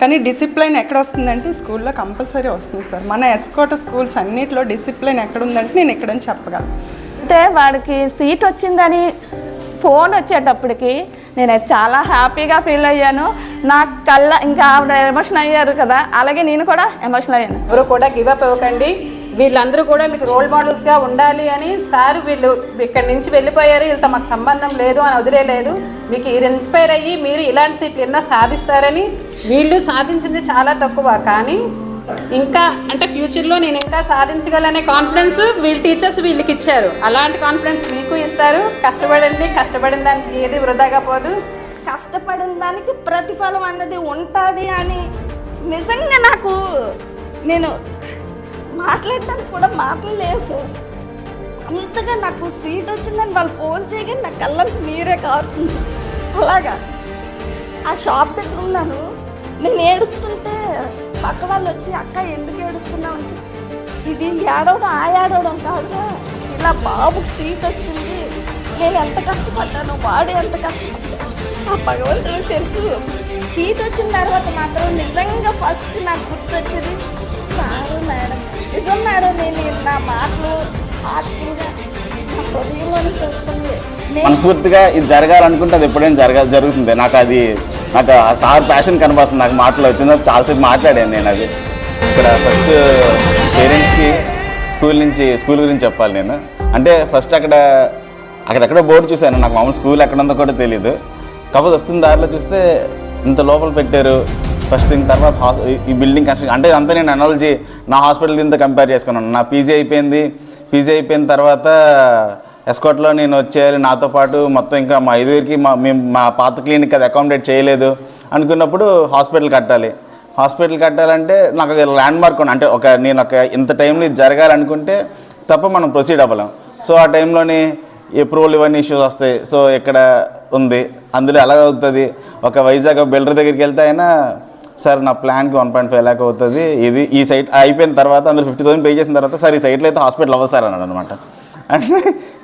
కానీ డిసిప్లైన్ ఎక్కడ వస్తుందంటే స్కూల్లో కంపల్సరీ వస్తుంది సార్. మన ఎస్కోట స్కూల్స్ అన్నిట్లో డిసిప్లైన్ ఎక్కడ ఉందంటే నేను ఎక్కడని చెప్పగలను అంటే వాడికి సీట్ వచ్చిందని ఫోన్ వచ్చేటప్పటికి నేను చాలా హ్యాపీగా ఫీల్ అయ్యాను. నా కళ్ళ ఇంకా ఆవిడ ఎమోషన్ అయ్యారు కదా అలాగే నేను కూడా ఎమోషన్ అయ్యాను. ఎవరు కూడా గివ్ అప్ ఇవ్వకండి వీళ్ళందరూ కూడా మీకు రోల్ మోడల్స్గా ఉండాలి అని సార్ వీళ్ళు ఇక్కడి నుంచి వెళ్ళిపోయారు. వీళ్ళతో మాకు సంబంధం లేదు అని వదిలేదు మీకు ఇన్స్పైర్ అయ్యి మీరు ఇలాంటి సీట్లు ఎన్నో సాధిస్తారని వీళ్ళు సాధించింది చాలా తక్కువ. కానీ ఇంకా అంటే ఫ్యూచర్లో నేను ఇంకా సాధించగలనే కాన్ఫిడెన్స్ వీళ్ళ టీచర్స్ వీళ్ళకి ఇచ్చారు. అలాంటి కాన్ఫిడెన్స్ మీకు ఇస్తారు. కష్టపడండి కష్టపడిన దానికి ఏది వృధాగా పోదు. కష్టపడిన దానికి ప్రతిఫలం అన్నది ఉంటుంది అని నిజంగా నాకు నేను మాట్లాడటానికి కూడా మాటలు లేవు సార్. అంతగా నాకు సీట్ వచ్చిందని వాళ్ళు ఫోన్ చేయగానే నా కళ్ళకి నీరే కారుతుంది. అలాగా. ఆ షాప్ దగ్గర ఉన్నాను. నేను ఏడుస్తుంటే పక్క వాళ్ళు వచ్చి అక్క ఎందుకు ఏడుస్తున్నావు అంటే ఇది ఏడవడం ఆ ఏడవడం కాదురా. ఇలా బాబుకి సీట్ వచ్చింది. నేను ఎంత కష్టపడ్డాను వాడు ఎంత కష్టపడ్డాను ఆ భగవంతుడు తెలుసు. సీట్ వచ్చిన తర్వాత మాత్రం నిజంగా ఫస్ట్ నాకు గుర్తొచ్చేది సారు మేడం. నిజం మేడం నేను నా మాటలు మనస్ఫూర్తిగా ఇది జరగాలనుకుంటే అది ఎప్పుడైనా జరగా జరుగుతుంది. నాకు అది నాకు ఆ సార్ ప్యాషన్ కనబడుతుంది. నాకు మాటలు వచ్చిందో చాలాసేపు మాట్లాడాను నేను అది. ఇక్కడ ఫస్ట్ పేరెంట్స్కి స్కూల్ నుంచి స్కూల్ గురించి చెప్పాలి నేను. అంటే ఫస్ట్ అక్కడ అక్కడెక్కడో బోర్డు చూశాను. నాకు మామూలు స్కూల్ ఎక్కడందో కూడా తెలియదు కాకపోతే వస్తున్న దారిలో చూస్తే ఇంత లోపల పెట్టారు. ఫస్ట్ థింగ్ తర్వాత హాస్ ఈ బిల్డింగ్ కన్స్ట్రక్షన్ అంటే అంతా నేను అనాలజీ నా హాస్పిటల్ దీంతో కంపేర్ చేసుకున్నాను. నా పీజీ అయిపోయింది. పీజీ అయిపోయిన తర్వాత ఎస్కోట్లో నేను వచ్చేయాలి నాతో పాటు మొత్తం ఇంకా మా ఐదుగురికి మా మేము మా పాత క్లినిక్ అది అకామిడేట్ చేయలేదు అనుకున్నప్పుడు హాస్పిటల్ కట్టాలి. హాస్పిటల్ కట్టాలంటే నాకు ల్యాండ్ మార్క్ ఉంది అంటే ఒక నేను ఒక ఇంత టైంలో ఇది జరగాలనుకుంటే తప్ప మనం ప్రొసీడ్ అవ్వలేం. సో ఆ టైంలోని అప్రూవల్ ఇవన్నీ ఇష్యూస్ వస్తాయి. సో ఇక్కడ ఉంది. అందులో ఎలా అవుతుంది? ఒక వైజాగ్ బిల్డర్ దగ్గరికి వెళ్తే అయినా సార్ నా ప్లాన్కి వన్ పాయింట్ ఫైవ్ ల్యాక్ అవుతుంది. ఇది ఈ సైట్ అయిపోయిన తర్వాత అందులో ఫిఫ్టీ థౌసండ్ పే చేసిన తర్వాత సార్ ఈ సైట్లో అయితే హాస్పిటల్ అవ్వదు సార్ అన్నాడు అనమాట అంటే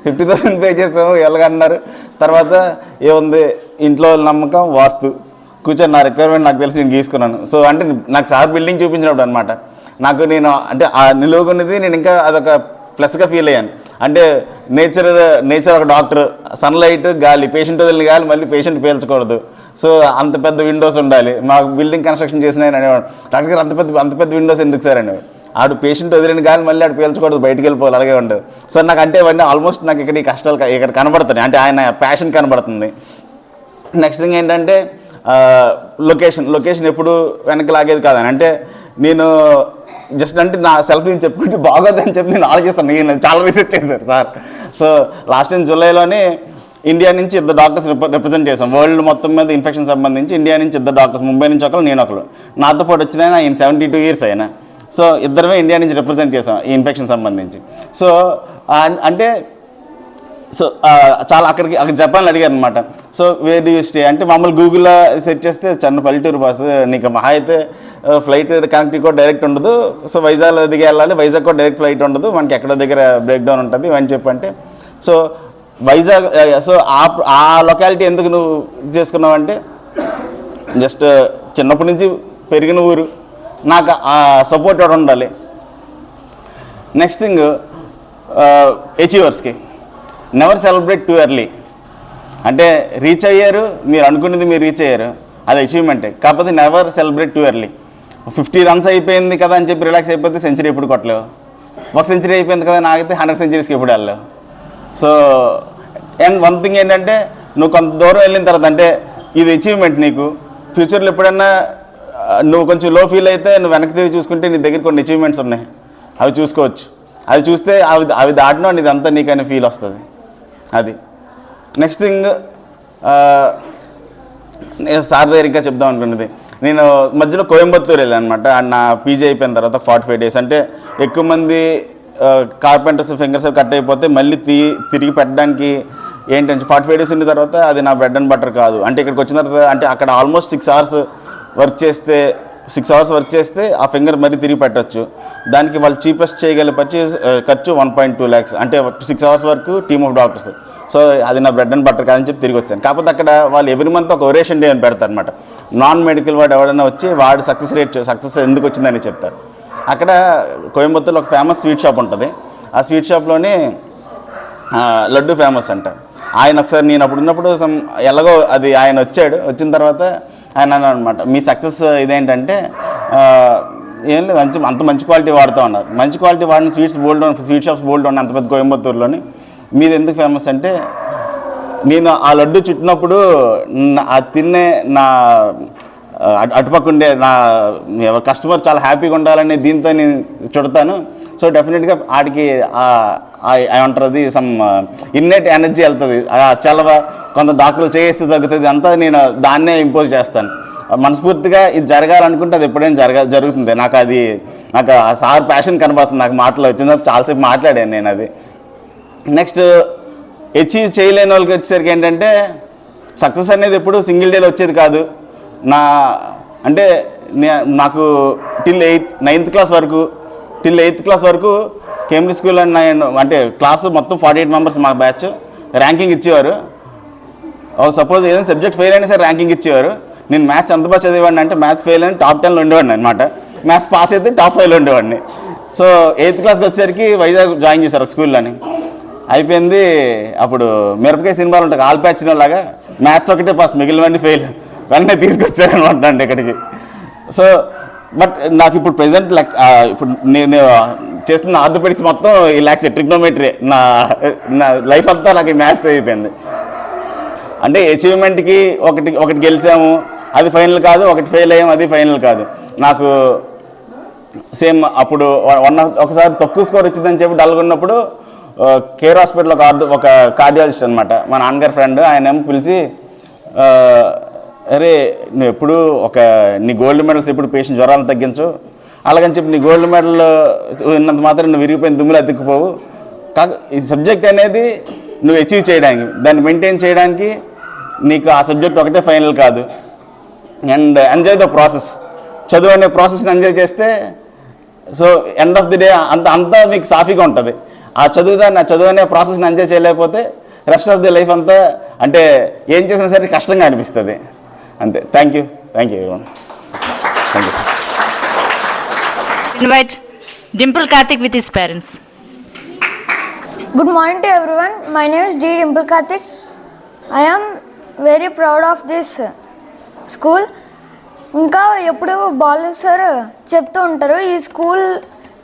ఫిఫ్టీ థౌసండ్ పే చేసాము ఎలాగన్నారు తర్వాత ఏముంది ఇంట్లో వాళ్ళ నమ్మకం వాస్తు. కూర్చొని నా రిక్వైర్మెంట్ నాకు తెలిసి నేను గీసుకున్నాను. సో అంటే నాకు సార్ బిల్డింగ్ చూపించినప్పుడు అనమాట నాకు నేను అంటే ఆ నిలువుకున్నది నేను ఇంకా అదొక ప్లస్గా ఫీల్ అయ్యాను. అంటే నేచర్ నేచర్ ఒక డాక్టర్ సన్లైట్ గాలి పేషెంట్ వదిలిన గాలి మళ్ళీ పేషెంట్ పీల్చకూడదు. సో అంత పెద్ద విండోస్ ఉండాలి. మాకు బిల్డింగ్ కన్స్ట్రక్షన్ చేసిన ఆయన అనేవాడు డాక్టర్ గారు అంత పెద్ద అంత పెద్ద విండోస్ ఎందుకు సార్? అనేవాడు. ఆడు పేషెంట్ వదిలిన కానీ మళ్ళీ ఆడు పీల్చకూడదు బయటికి వెళ్ళిపోవాలి అలాగే ఉండదు. సో నాకు అంటే ఇవన్నీ ఆల్మోస్ట్ నాకు ఇక్కడ ఈ కష్టాలు ఇక్కడ కనబడుతున్నాయి. అంటే ఆయన ప్యాషన్ కనబడుతుంది. నెక్స్ట్ థింగ్ ఏంటంటే లొకేషన్ లొకేషన్ ఎప్పుడు వెనక్కి లాగేది కాదని అంటే నేను జస్ట్ అంటే నా సెల్ఫ్ నేను చెప్పుకుంటే బాగోదని చెప్పి నేను ఆలోచిస్తాను. నేను చాలా రీసెర్చ్ చేశాను సార్. సో లాస్ట్ నేను జూలైలోనే ఇండియా నుంచి ఇద్దరు డాక్టర్స్ రిప్రజెంట్ చేశాం. వరల్డ్ మొత్తం మీద ఇన్ఫెక్షన్ సంబంధించి ఇండియా నుంచి ఇద్దరు డాక్టర్స్ ముంబై నుంచి ఒకరు నేను ఒకరు నాతో పాటు వచ్చిన ఆయన సెవెంటీ టూ ఇయర్స్ అయినా సో ఇద్దరమే ఇండియా నుంచి రిప్రజెంట్ చేసాం ఈ ఇన్ఫెక్షన్ సంబంధించి. సో అంటే సో చాలా అక్కడికి అక్కడ జపాన్లో అడిగారు అనమాట సో వేర్ యూ స్టే అంటే మామూలు గూగుల్లో సెర్చ్ చేస్తే చిన్న పల్లెటూరు బస్ నీకు మహా అయితే ఫ్లైట్ కనెక్టివ్ కూడా డైరెక్ట్ ఉండదు. సో వైజాగ్ దిగి వెళ్ళాలి. వైజాగ్ కూడా డైరెక్ట్ ఫ్లైట్ ఉండదు. మనకి ఎక్కడ దగ్గర బ్రేక్ డౌన్ ఉంటుంది అని చెప్పంటే. సో వైజాగ్ సో ఆ ఆ లొకాలిటీ ఎందుకు నువ్వు చేసుకున్నావంటే చేసుకున్నావు అంటే జస్ట్ చిన్నప్పటి నుంచి పెరిగిన ఊరు. నాకు ఆ సపోర్ట్ ఎవడ ఉండాలి? నెక్స్ట్ థింగ్ అచీవర్స్కి నెవర్ సెలబ్రేట్ టూ ఎర్లీ అంటే రీచ్ అయ్యారు మీరు అనుకున్నది మీరు రీచ్ అయ్యారు. అది అచీవ్మెంటే కాకపోతే never celebrate too early fifty runs అయిపోయింది కదా అని చెప్పి రిలాక్స్ అయిపోతే సెంచరీ ఎప్పుడు కొట్టలేవు? ఒక సెంచరీ అయిపోయింది కదా నాకైతే హండ్రెడ్ సెంచరీస్కి ఎప్పుడు వెళ్ళలేవు? సో అండ్ వన్ థింగ్ ఏంటంటే నువ్వు కొంత దూరం వెళ్ళిన తర్వాత అంటే ఇది అచీవ్మెంట్ నీకు. ఫ్యూచర్లో ఎప్పుడన్నా నువ్వు కొంచెం లో ఫీల్ అయితే నువ్వు వెనక్కి తిరిగి చూసుకుంటే నీ దగ్గర కొన్ని అచీవ్మెంట్స్ ఉన్నాయి. అవి చూసుకోవచ్చు. అది చూస్తే అవి అవి దాటినా నీదంతా నీకనే ఫీల్ వస్తుంది. అది. నెక్స్ట్ థింగ్ నేను సార్ దగ్గర ఇంకా చెప్దాం అనుకున్నది. నేను మధ్యలో కోయంబత్తూరు వెళ్ళాను అనమాట నా పీజీ అయిపోయిన తర్వాత ఫార్టీ ఫైవ్ డేస్ అంటే ఎక్కువ మంది కార్పెంటర్స్ ఫింగర్స్ కట్ అయిపోతే మళ్ళీ తీ తిరిగి పెట్టడానికి ఏంటంటే ఫార్టీ ఫైవ్ డేస్ ఉన్న తర్వాత అది నా బ్రెడ్ అండ్ బటర్ కాదు. అంటే ఇక్కడికి వచ్చిన తర్వాత అంటే అక్కడ ఆల్మోస్ట్ సిక్స్ అవర్స్ వర్క్ చేస్తే సిక్స్ అవర్స్ వర్క్ చేస్తే ఆ ఫింగర్ మరీ తిరిగి పెట్టచ్చు. దానికి వాళ్ళు చీపెస్ట్ చేయగల పర్చేస్ ఖర్చు వన్ పాయింట్ టూ ల్యాక్స్ అంటే సిక్స్ అవర్స్ వరకు టీమ్ ఆఫ్ డాక్టర్స్ సో అది నా బ్రెడ్ అండ్ బటర్ కాదని చెప్పి తిరిగి వచ్చాను. కాకపోతే అక్కడ వాళ్ళు ఎవ్రీ మంత్ ఒక ఒరేషన్ డే అని పెడతారు అనమాట నాన్ మెడికల్ వాడు ఎవడైనా వచ్చి వాడు సక్సెస్ రేట్ సక్సెస్ ఎందుకు వచ్చిందని చెప్తారు. అక్కడ కోయంబత్తూరులో ఒక ఫేమస్ స్వీట్ షాప్ ఉంటుంది. ఆ స్వీట్ షాప్లోనే లడ్డు ఫేమస్ అంట. ఆయన ఒకసారి నేను అప్పుడు ఉన్నప్పుడు సమ్ ఎలాగో అది ఆయన వచ్చాడు. వచ్చిన తర్వాత ఆయన అన్నాడు అనమాట మీ సక్సెస్ ఇదేంటంటే ఏం లేదు మంచి అంత మంచి క్వాలిటీ వాడుతూ ఉన్నారు మంచి క్వాలిటీ వాడిన స్వీట్స్ బోల్డ్ స్వీట్ షాప్స్ బోల్డ్ ఉన్నాయి అంత పెద్ద కోయంబత్తూరులోని మీది ఎందుకు ఫేమస్ అంటే నేను ఆ లడ్డు చుట్టినప్పుడు ఆ తిన్నే నా ఆ, అటు- అటుపక్క ఉండే నా కస్టమర్ చాలా హ్యాపీగా ఉండాలని దీంతో నేను చుడతాను. సో డెఫినెట్గా ఆడికి ఏమంటుంది సమ్ ఇన్నెట్ ఎనర్జీ వెళ్తుంది. ఆ చలవ కొంత డాక్టర్లు చేస్తే తగ్గుతుంది అంతా నేను దాన్నే ఇంపోజ్ చేస్తాను. మనస్ఫూర్తిగా ఇది జరగాలనుకుంటే అది ఎప్పుడైనా జరగ జరుగుతుంది. నాకు అది నాకు ఆ సార్ ప్యాషన్ కనబడుతుంది నాకు మాటలు వచ్చింది చాలాసేపు మాట్లాడాను నేను అది. నెక్స్ట్ అచీవ్ చేయలేని వాళ్ళకి వచ్చేసరికి ఏంటంటే సక్సెస్ అనేది ఎప్పుడు సింగిల్ డేలో వచ్చేది కాదు. నా అంటే నాకు టిల్ ఎయిత్ నైన్త్ క్లాస్ వరకు టిల్ ఎయిత్ క్లాస్ వరకు కేంబ్రిడ్జ్ స్కూల్ అండ్ నేను అంటే క్లాస్ మొత్తం ఫార్టీ ఎయిట్ మెంబర్స్ మా బ్యాచ్ ర్యాంకింగ్ ఇచ్చేవారు. సపోజ్ ఏదైనా సబ్జెక్ట్ ఫెయిల్ అయినా సరే ర్యాంకింగ్ ఇచ్చేవారు. నేను మ్యాథ్స్ ఎంత బాగా చదివాడిని అంటే మ్యాథ్స్ ఫెయిల్ అని టాప్ టెన్లో ఉండేవాడిని అనమాట మ్యాథ్స్ పాస్ అయితే టాప్ ఫైవ్లో ఉండేవాడిని. సో ఎయిత్ క్లాస్కి వచ్చేసరికి వైజాగ్ జాయిన్ చేశారు ఒక స్కూల్లోని అయిపోయింది అప్పుడు మిరపకాయ సినిమాలు ఉంటాయి ఆల్ ప్యాచ్ లాగా మ్యాథ్స్ ఒకటే పాస్ మిగిలినవన్నీ ఫెయిల్ వెంటనే తీసుకొచ్చారనమాట అండి ఇక్కడికి. సో బట్ నాకు ఇప్పుడు ప్రెసెంట్ లైక్ ఇప్పుడు నేను చేస్తున్న ఆర్థోపెడిక్స్ మొత్తం ఈ ల్యాక్స్ ట్రిగ్నోమెట్రీ నా నా లైఫ్ అంతా నాకు మ్యాథ్స్ అయిపోయింది. అంటే అచీవ్మెంట్కి ఒకటి ఒకటి గెలిచాము అది ఫైనల్ కాదు ఒకటి ఫెయిల్ అయ్యాము అది ఫైనల్ కాదు. నాకు సేమ్ అప్పుడు వన్ ఒకసారి తక్కువ స్కోర్ వచ్చిందని చెప్పి డల్గా ఉన్నప్పుడు కేర్ హాస్పిటల్ ఒక ఒక కార్డియాలజిస్ట్ అనమాట మా నాన్నగారి ఫ్రెండ్ ఆయన ఏమో పిలిచి అరే నువ్వు ఎప్పుడు ఒక నీ గోల్డ్ మెడల్స్ ఎప్పుడు పేషెంట్ జ్వరాలు తగ్గించు? అలాగని చెప్పి నీ గోల్డ్ మెడల్ ఉన్నంత మాత్రం నువ్వు విరిగిపోయిన దుమ్ములు అతుక్కుపోవు. కాక ఈ సబ్జెక్ట్ అనేది నువ్వు అచీవ్ చేయడానికి దాన్ని మెయింటైన్ చేయడానికి నీకు ఆ సబ్జెక్ట్ ఒకటే ఫైనల్ కాదు. అండ్ ఎంజాయ్ ద ప్రాసెస్ చదువు అనే ప్రాసెస్ని ఎంజాయ్ చేస్తే so end of the day అంత అంతా మీకు సాఫీగా ఉంటుంది. ఆ చదువు దాన్ని ఆ చదువు అనే ప్రాసెస్ని ఎంజాయ్ చేయలేకపోతే రెస్ట్ ఆఫ్ ది లైఫ్ అంతా అంటే ఏం చేసినా సరే కష్టంగా అనిపిస్తుంది. అంతే. Thank you thank you thank you invite Dimple Kartik with his parents good morning to everyone my name D Dimple Kartik I am very proud of this school ఇంకా ఎప్పుడు బాలు సార్ చెప్తూ ఉంటారు ఈ స్కూల్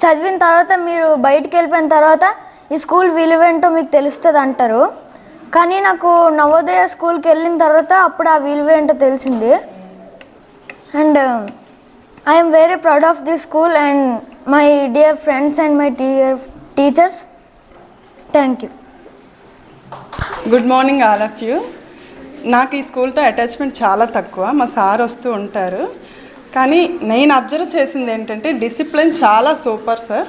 చదివిన తర్వాత మీరు బయటికి వెళ్ళిపోయిన తర్వాత ఈ స్కూల్ విలువేంటో మీకు తెలుస్తుంది అంటారు. కానీ నాకు నవోదయ స్కూల్కి వెళ్ళిన తర్వాత అప్పుడు ఆ విలువ ఏంటో తెలిసింది. And I'm very proud of this school and my dear friends and my dear teachers thank you good morning all of you నాకు ఈ స్కూల్తో అటాచ్మెంట్ చాలా తక్కువ. మా సార్ వస్తూ ఉంటారు. కానీ నేను అబ్జర్వ్ చేసింది ఏంటంటే డిసిప్లిన్ చాలా సూపర్ సార్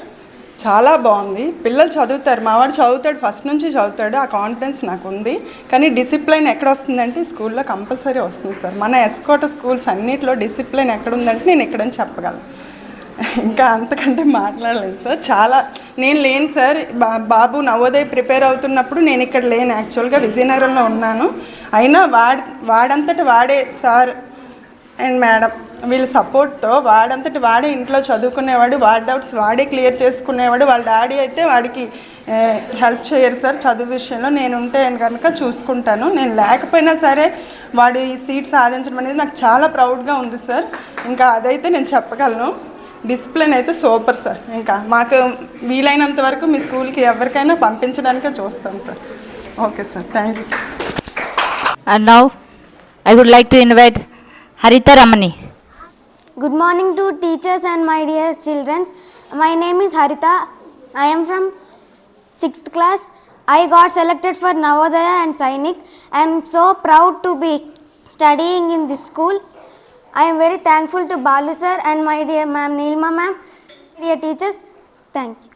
చాలా బాగుంది. పిల్లలు చదువుతారు. మావాడు చదువుతాడు. ఫస్ట్ నుంచి చదువుతాడు. ఆ కాన్ఫిడెన్స్ నాకు ఉంది కానీ డిసిప్లిన్ ఎక్కడ వస్తుందంటే స్కూల్లో కంపల్సరీ వస్తుంది సార్. మన ఎస్కోట స్కూల్స్ అన్నిటిలో డిసిప్లిన్ ఎక్కడ ఉందంటే నేను ఎక్కడని చెప్పగలను. ఇంకా అంతకంటే మాట్లాడలేను సార్. చాలా నేను లేను సార్. బా బాబు నవోదయ ప్రిపేర్ అవుతున్నప్పుడు నేను ఇక్కడ లేను. యాక్చువల్గా విజయనగరంలో ఉన్నాను. అయినా వాడ్ వాడంతట వాడే సార్ అండ్ మేడం వీళ్ళ సపోర్ట్తో వాడంతటి వాడే ఇంట్లో చదువుకునేవాడు వాడి డౌట్స్ వాడే క్లియర్ చేసుకునేవాడు. వాళ్ళ డాడీ అయితే వాడికి హెల్ప్ చేయరు సార్ చదువు విషయంలో నేను ఉంటే కనుక చూసుకుంటాను. నేను లేకపోయినా సరే వాడు ఈ సీట్ సాధించడం అనేది నాకు చాలా ప్రౌడ్గా ఉంది సార్ ఇంకా అదైతే నేను చెప్పగలను. డిసిప్లిన్ అయితే సూపర్ సార్ ఇంకా మాకు వీలైనంత వరకు మీ స్కూల్కి ఎవరికైనా పంపించడానికే చూస్తాం sir okay sir thank you sir and now I would like to invite Haritharamani. Good morning to teachers and my dear childrens my name is Haritha I'm from sixth class I got selected for Navodaya and Sainik I'm so proud to be studying in this school I'm very thankful to Balu sir and my dear ma'am Neelma ma'am dear teachers thank you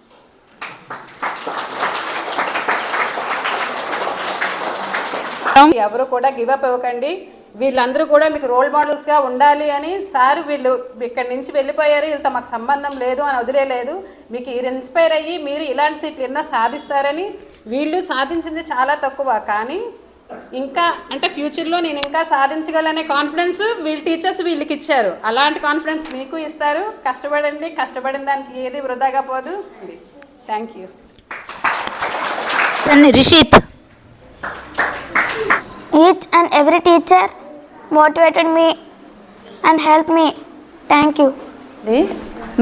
ఎవరు కూడా give up ఇవ్వకండి వీళ్ళందరూ కూడా మీకు role మోడల్స్గా ఉండాలి అని sir వీళ్ళు ఇక్కడి నుంచి వెళ్ళిపోయారు. వీళ్ళతో మాకు సంబంధం లేదు అని వదిలేదు మీకు ఇది ఇన్స్పైర్ అయ్యి మీరు ఇలాంటి సీట్లు ఎన్నో సాధిస్తారని వీళ్ళు సాధించింది చాలా తక్కువ. కానీ ఇంకా అంటే ఫ్యూచర్లో నేను ఇంకా సాధించగలనే కాన్ఫిడెన్స్ వీళ్ళ టీచర్స్ వీళ్ళకి ఇచ్చారు. అలాంటి కాన్ఫిడెన్స్ మీకు ఇస్తారు. కష్టపడండి. కష్టపడిన దానికి ఏది వృధాగా పోదు. Thank you Rishith. Each and every teacher motivated me and help me. Thank you. ఇది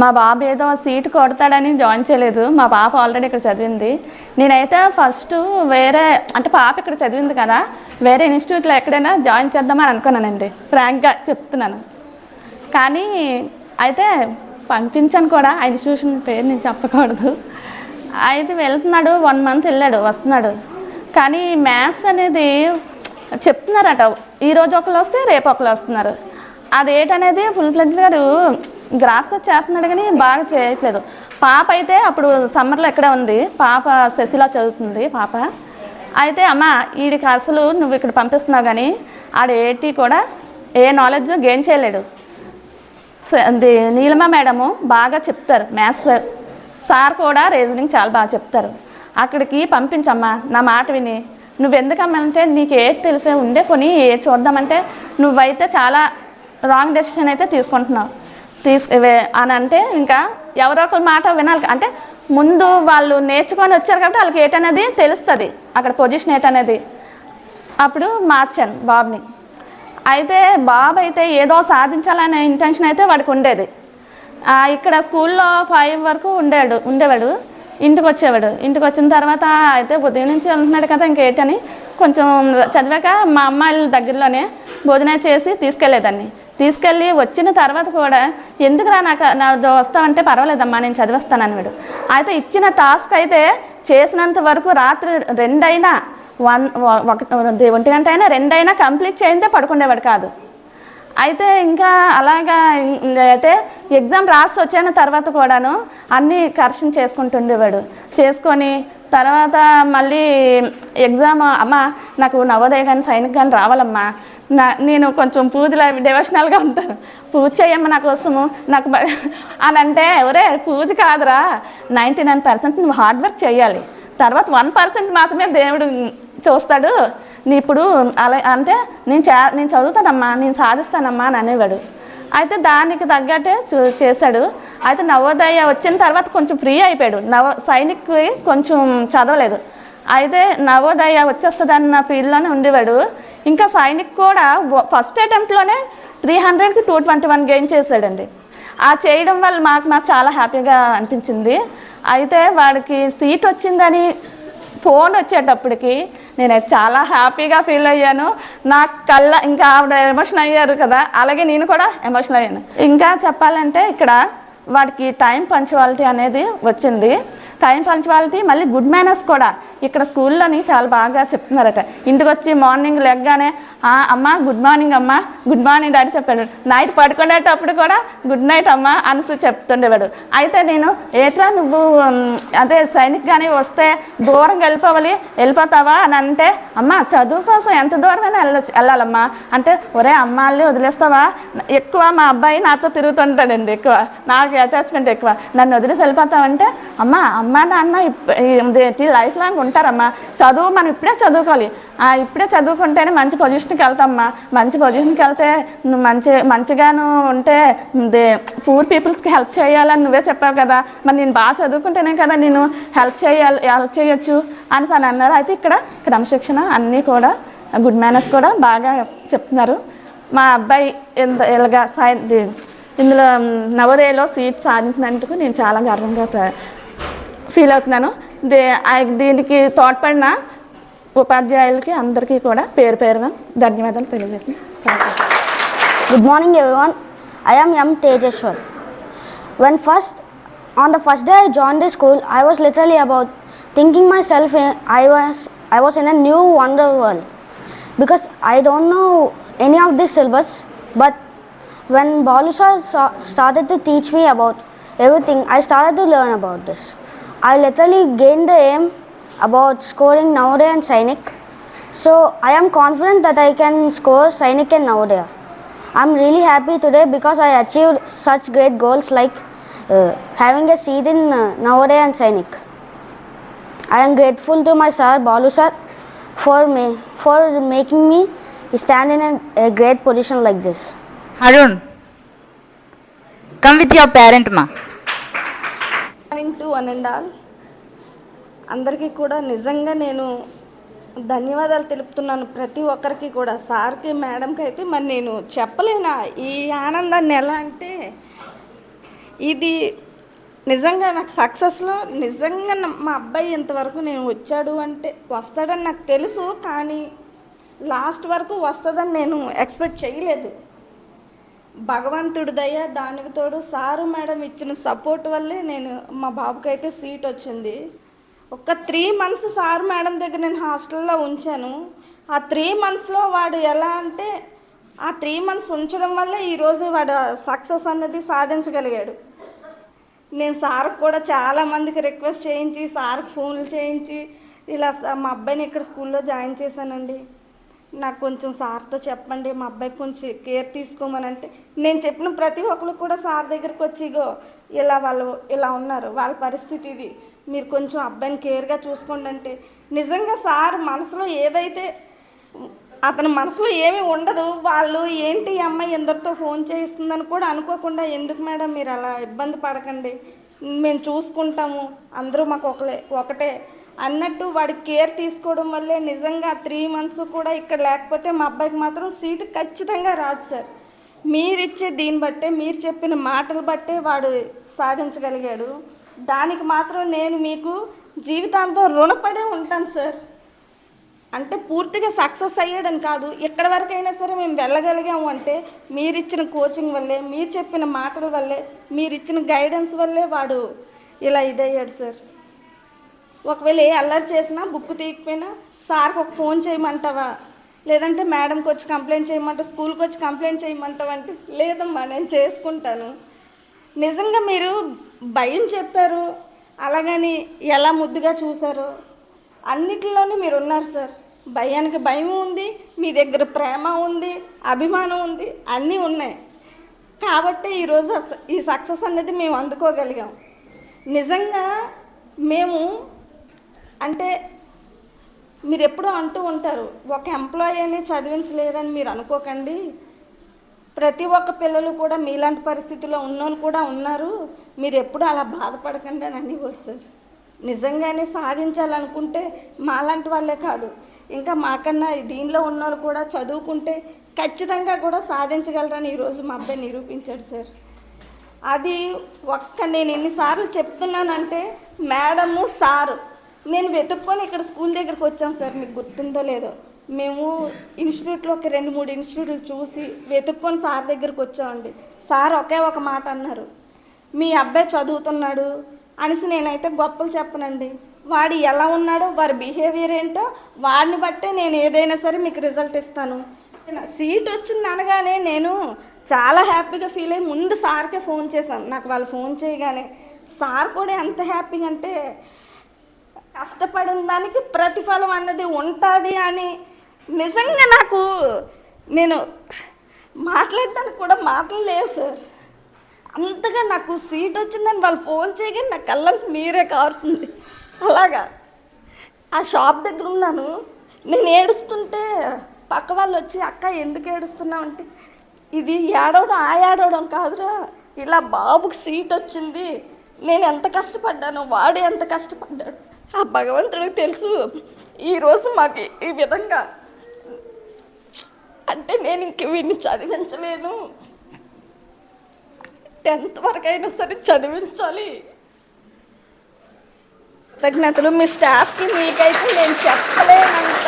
మా బాబు ఏదో సీట్ కొడతాడని జాయిన్ చేయలేదు. మా పాప ఆల్రెడీ ఇక్కడ చదివింది. నేనైతే ఫస్ట్ వేరే అంటే పాప ఇక్కడ చదివింది కదా వేరే ఇన్స్టిట్యూట్లో ఎక్కడైనా జాయిన్ చేద్దామని అనుకున్నానండి. ఫ్రాంక్గా చెప్తున్నాను. కానీ అయితే పంపించాను కూడా. ఆ ఇన్స్టిట్యూషన్ పేరు నేను చెప్పకూడదు. అయితే వెళ్తున్నాడు వన్ మంత్ వెళ్ళాడు వస్తున్నాడు. కానీ మ్యాథ్స్ అనేది చెప్తున్నారట. ఈరోజు ఒకరు వస్తే రేపు ఒకరు వస్తున్నారు. అదేటనేది ఫుల్ ఫ్లెడ్జ్ గారు గ్రాస్లో చేస్తున్నాడు కానీ బాగా చేయట్లేదు. పాప అయితే అప్పుడు సమ్మర్లో ఎక్కడ ఉంది. పాప శశిలా చదువుతుంది పాప. అయితే అమ్మ వీడికి అసలు నువ్వు ఇక్కడ పంపిస్తున్నావు కానీ ఆడ ఏటి కూడా ఏ నాలెడ్జ్ గెయిన్ చేయలేడు. నీలమ మేడము బాగా చెప్తారు. మ్యాథ్స్ సార్ కూడా రీజనింగ్ చాలా బాగా చెప్తారు. అక్కడికి పంపించమ్మా నా మాట విని. నువ్వెందుకమ్మంటే నీకు ఏది తెలిసే ఉండే కొని ఏది చూద్దామంటే నువ్వైతే చాలా రాంగ్ డెసిషన్ అయితే తీసుకుంటున్నావు. తీసు అని అంటే ఇంకా ఎవరో ఒకరి మాట వినాలి అంటే ముందు వాళ్ళు నేర్చుకొని వచ్చారు కాబట్టి వాళ్ళకి ఏటనేది తెలుస్తుంది. అక్కడ పొజిషన్ ఏటనేది. అప్పుడు మార్చాను బాబుని. అయితే బాబు అయితే ఏదో సాధించాలనే ఇంటెన్షన్ అయితే వాడికి ఉండేది. ఇక్కడ స్కూల్లో ఫైవ్ వరకు ఉండేడు ఉండేవాడు. ఇంటికి వచ్చేవాడు ఇంటికి వచ్చిన తర్వాత అయితే ఉదయం నుంచి వెళ్తున్నాడు కదా ఇంకేటని కొంచెం చదివాక మా అమ్మాయిల దగ్గరలోనే భోజనం చేసి తీసుకెళ్ళేదాన్ని తీసుకెళ్ళి వచ్చిన తర్వాత కూడా ఎందుకురా నాకు నా వస్తావంటే పర్వాలేదమ్మా నేను చదివేస్తాను అన్నాడు అయితే ఇచ్చిన టాస్క్ అయితే చేసినంత వరకు రాత్రి రెండైనా వన్ ఒక ఒంటి గంట అయినా రెండైనా కంప్లీట్ చేయిందే పడుకునేవాడు కాదు. అయితే ఇంకా అలాగా అయితే ఎగ్జామ్ రాసి వచ్చిన తర్వాత కూడాను అన్నీ కరెక్షన్ చేసుకుంటుండేవాడు చేసుకొని తర్వాత మళ్ళీ ఎగ్జామ్ అమ్మ నాకు నవోదయ కానీ సైనిక్ కానీ రావాలమ్మా. నా నేను కొంచెం పూజలు అవి డివోషనల్గా ఉంటాను. పూజ చేయమ్మ నా కోసము. నాకు అని అంటే ఎవరే పూజ కాదురా. నైంటీ నైన్ పర్సెంట్ నువ్వు హార్డ్ వర్క్ చేయాలి తర్వాత వన్ పర్సెంట్ మాత్రమే దేవుడు చూస్తాడు. నీ ఇప్పుడు అలా అంటే నేను చే నేను చదువుతానమ్మా నేను సాధిస్తానమ్మా అని అనేవాడు. అయితే దానికి తగ్గట్టే చూ చేశాడు. అయితే నవోదయ వచ్చిన తర్వాత కొంచెం ఫ్రీ అయిపోయాడు. నవ సైనిక్కి కొంచెం చదవలేదు. అయితే నవోదయ వచ్చేస్తుందన్న ఫీల్డ్లోనే ఉండేవాడు. ఇంకా సైనిక్ కూడా ఫస్ట్ అటెంప్ట్లోనే త్రీ హండ్రెడ్కి టూ ట్వంటీ వన్ గెయిన్ చేశాడండి. ఆ చేయడం వల్ల మాకు మాకు చాలా హ్యాపీగా అనిపించింది. అయితే వాడికి సీట్ వచ్చిందని ఫోన్ వచ్చేటప్పటికి నేను చాలా హ్యాపీగా ఫీల్ అయ్యాను. నా కళ్ళ ఇంకా ఆవిడ ఎమోషన్ అయ్యారు కదా అలాగే నేను కూడా ఎమోషన్ అయ్యాను. ఇంకా చెప్పాలంటే ఇక్కడ వాడికి టైం పంచువాలిటీ అనేది వచ్చింది. టైం పంచువాలిటీ మళ్ళీ గుడ్ మేనర్స్ కూడా. ఇక్కడ స్కూల్లోని చాలా బాగా చెప్తున్నారట. ఇంటికి వచ్చి మార్నింగ్ లెగ్గానే అమ్మ గుడ్ మార్నింగ్ అమ్మ గుడ్ మార్నింగ్ డాడీ చెప్పాడు. నైట్ పడుకునేటప్పుడు కూడా గుడ్ నైట్ అమ్మ అని చెప్తుండేవాడు. అయితే నేను ఏట్రా నువ్వు అదే సైనిక్ కానీ వస్తే దూరం వెళ్ళిపోవాలి వెళ్ళిపోతావా? అని అంటే అమ్మ చదువు కోసం ఎంత దూరమైనా వెళ్ళ వెళ్ళాలమ్మా. అంటే ఒరే అమ్మాళ్ళని వదిలేస్తావా? ఎక్కువ మా అబ్బాయి నాతో తిరుగుతుంటాడండి ఎక్కువ. నాకు అటాచ్మెంట్ ఎక్కువ. నన్ను వదిలేసి వెళ్ళిపోతావంటే అమ్మ అమ్మ నాన్న లైఫ్ లాంగ్ అంటారమ్మా చదువు మనం ఇప్పుడే చదువుకోవాలి. ఆ, ఇప్పుడే చదువుకుంటేనే మంచి పొజిషన్కి వెళ్తామ్మా మంచి పొజిషన్కి వెళ్తే నువ్వు మంచి మంచిగాను ఉంటే దే పూర్ పీపుల్స్కి హెల్ప్ చేయాలని నువ్వే చెప్పావు కదా. మరి నేను బాగా చదువుకుంటేనే కదా నేను హెల్ప్ చేయాలి హెల్ప్ చేయొచ్చు అని తను అన్నారు. అయితే ఇక్కడ క్రమశిక్షణ అన్నీ కూడా గుడ్ మేనర్స్ కూడా బాగా చెప్తున్నారు. మా అబ్బాయి ఎంత ఇలాగా సాయి ఇందులో నవరేలో నవోదయలో సీట్ సాధించినందుకు నేను చాలా గర్వంగా ఫీల్ అవుతున్నాను. దే ఆ- దీనికి తోడ్పడిన ఉపాధ్యాయులకి అందరికీ కూడా పేరు పేరున ధన్యవాదాలు తెలియజేస్తున్నాను Good morning, everyone. I am M. Tejeshwar. When first, on the first day I joined the school, I was literally about thinking myself. In, I was I was in a new wonder world because I don't know any of this syllabus. But when Balusha sa- started to teach me about everything, I started to learn about this. I literally gained the aim about scoring Navodaya and Sainik. So I am confident that I can score Sainik and Navodaya. I'm really happy today because I achieved such great goals like uh, having a seat in uh, and Sainik. I am grateful to my sir Balu sir for me for making me stand in a, a great position like this. Harun, come with your parent, ma. One and all అందరికీ కూడా నిజంగా నేను ధన్యవాదాలు తెలుపుతున్నాను ప్రతి ఒక్కరికి కూడా. సార్కి మేడంకి అయితే మరి నేను చెప్పలేనా? ఈ ఆనందాన్ని ఎలా అంటే ఇది నిజంగా నాకు సక్సెస్లో నిజంగా మా అబ్బాయి ఇంతవరకు నేను వచ్చాడు అంటే వస్తాడని నాకు తెలుసు కానీ లాస్ట్ వరకు వస్తుందని నేను ఎక్స్పెక్ట్ చేయలేదు. భగవంతుడి దయ దానికి తోడు సారు మేడం ఇచ్చిన సపోర్ట్ వల్లే నేను మా బాబుకి అయితే సీట్ వచ్చింది. ఒక త్రీ మంత్స్ సారు మేడం దగ్గర నేను హాస్టల్లో ఉంచాను. ఆ త్రీ మంత్స్లో వాడు ఎలా అంటే ఆ త్రీ మంత్స్ ఉంచడం వల్ల ఈరోజు వాడు సక్సెస్ అన్నది సాధించగలిగాడు. నేను సార్కి కూడా చాలా మందికి రిక్వెస్ట్ చేయించి సార్కి ఫోన్లు చేయించి ఇలా మా అబ్బాయిని ఇక్కడ స్కూల్లో జాయిన్ చేశానండి. నాకు కొంచెం సార్తో చెప్పండి మా అబ్బాయికి కొంచెం కేర్ తీసుకోమని అంటే నేను చెప్పిన ప్రతి ఒక్కరు కూడా సార్ దగ్గరికి వచ్చి ఇగో ఇలా వాళ్ళు ఇలా ఉన్నారు వాళ్ళ పరిస్థితి ఇది. మీరు కొంచెం అబ్బాయిని కేర్గా చూసుకోండి అంటే నిజంగా సార్ మనసులో ఏదైతే అతని మనసులో ఏమీ ఉండదు వాళ్ళు ఏంటి ఈ అమ్మాయి ఎందరితో ఫోన్ చేయిస్తుందని కూడా అనుకోకుండా ఎందుకు మేడం మీరు అలా ఇబ్బంది పడకండి. మేము చూసుకుంటాము అందరూ మాకు ఒకలే ఒకటే. అన్నట్టు వాడి కేర్ తీసుకోవడం వల్లే నిజంగా త్రీ మంత్స్ కూడా ఇక్కడ లేకపోతే మా అబ్బాయికి మాత్రం సీటు ఖచ్చితంగా రాదు సార్. మీరిచ్చే దీన్ని బట్టే మీరు చెప్పిన మాటలు బట్టే వాడు సాధించగలిగాడు. దానికి మాత్రం నేను మీకు జీవితాంతం రుణపడే ఉంటాను సార్. అంటే పూర్తిగా సక్సెస్ అయ్యాడని కాదు. ఎక్కడి వరకైనా సరే మేము వెళ్ళగలిగాము అంటే మీరు ఇచ్చిన కోచింగ్ వల్లే మీరు చెప్పిన మాటల వల్లే మీరు ఇచ్చిన గైడెన్స్ వల్లే వాడు ఇలా ఇదయ్యాడు సార్. ఒకవేళ ఏ అల్లరి చేసినా బుక్ తీయకపోయినా సార్కి ఒక ఫోన్ చేయమంటావా? లేదంటే మేడంకి వచ్చి కంప్లైంట్ చేయమంటావు? స్కూల్కి వచ్చి కంప్లైంట్ చేయమంటావా అంటే లేదమ్మా నేను చేసుకుంటాను. నిజంగా మీరు భయం చెప్పారు. అలాగని ఎలా ముద్దుగా చూశారు? అన్నిటిలోనే మీరు ఉన్నారు సార్. భయానికి భయం ఉంది మీ దగ్గర ప్రేమ ఉంది అభిమానం ఉంది అన్నీ ఉన్నాయి. కాబట్టి ఈరోజు ఈ సక్సెస్ అనేది మేము అందుకోగలిగాం. నిజంగా మేము అంటే మీరు ఎప్పుడూ అంటూ ఉంటారు ఒక ఎంప్లాయీని చదివించలేరని మీరు అనుకోకండి. ప్రతి ఒక్క పిల్లలు కూడా మీలాంటి పరిస్థితిలో ఉన్నోళ్ళు కూడా ఉన్నారు. మీరు ఎప్పుడు అలా బాధపడకండి అని అనేవారు సార్. నిజంగానే సాధించాలనుకుంటే మాలాంటి వాళ్ళే కాదు. ఇంకా మాకన్నా దీనిలో ఉన్నోళ్ళు కూడా చదువుకుంటే ఖచ్చితంగా కూడా సాధించగలరని ఈరోజు మా అబ్బాయి నిరూపించాడు సార్. అది ఒక్క నేను ఎన్నిసార్లు చెప్తున్నానంటే మేడము సారు. నేను వెతుక్కొని ఇక్కడ స్కూల్ దగ్గరికి వచ్చాం సార్ మీకు గుర్తుందో లేదో. మేము ఇన్స్టిట్యూట్లో ఒక రెండు మూడు ఇన్స్టిట్యూట్లు చూసి వెతుక్కొని సార్ దగ్గరికి వచ్చామండి. సార్ ఒకే ఒక మాట అన్నారు మీ అబ్బాయి చదువుతున్నాడు అనేసి నేనైతే గొప్పలు చెప్పనండి. వాడు ఎలా ఉన్నాడో వారి బిహేవియర్ ఏంటో వాడిని బట్టే నేను ఏదైనా సరే మీకు రిజల్ట్ ఇస్తాను. సీట్ వచ్చింది అనగానే నేను చాలా హ్యాపీగా ఫీల్ అయ్యి ముందు సార్కే ఫోన్ చేశాను. నాకు వాళ్ళు ఫోన్ చేయగానే సార్ కూడా ఎంత హ్యాపీగా అంటే కష్టపడిన దానికి ప్రతిఫలం అన్నది ఉంటుంది అని నిజంగా నాకు నేను మాట్లాడటానికి కూడా మాటలు లేవు సార్. అంతగా నాకు సీట్ వచ్చిందని వాళ్ళు ఫోన్ చేయగానే నా కళ్ళకి నీరే కారుతుంది. అలాగా. ఆ షాప్ దగ్గర ఉన్నాను. నేను ఏడుస్తుంటే పక్క వాళ్ళు వచ్చి అక్క ఎందుకు ఏడుస్తున్నావు? అంటే ఇది ఏడవడం ఆ ఏడవడం కాదురా. ఇలా బాబుకి సీట్ వచ్చింది. నేను ఎంత కష్టపడ్డాను వాడు ఎంత కష్టపడ్డాడు. ఆ భగవంతుడికి తెలుసు. ఈరోజు మాకు ఈ విధంగా. అంటే నేను ఇంక వీడిని చదివించలేను టెన్త్ వరకు అయినా సరే చదివించాలి. కృతజ్ఞతలు మీ స్టాఫ్కి మీకైతే నేను చెప్పలేనంత.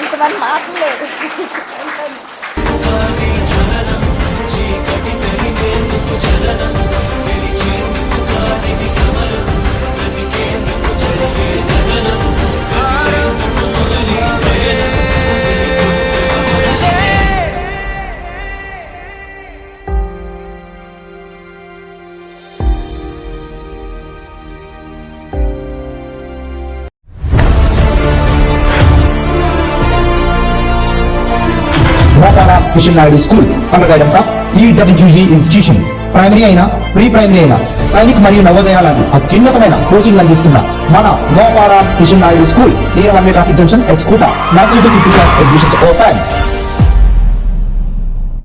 ఇంతమంది మాటలు లేదు Kishan Naidu school under guidance of E W E institution primary అయినా ప్రీ ప్రైమరీ అయినా సైనిక్ మరియు నవోదయ లాంటి అత్యున్నతమైన కోచింగ్ అందిస్తున్న మన Gopala Kishan Naidu school near one traffic junction ఎస్కూట nursery to fifth class admissions open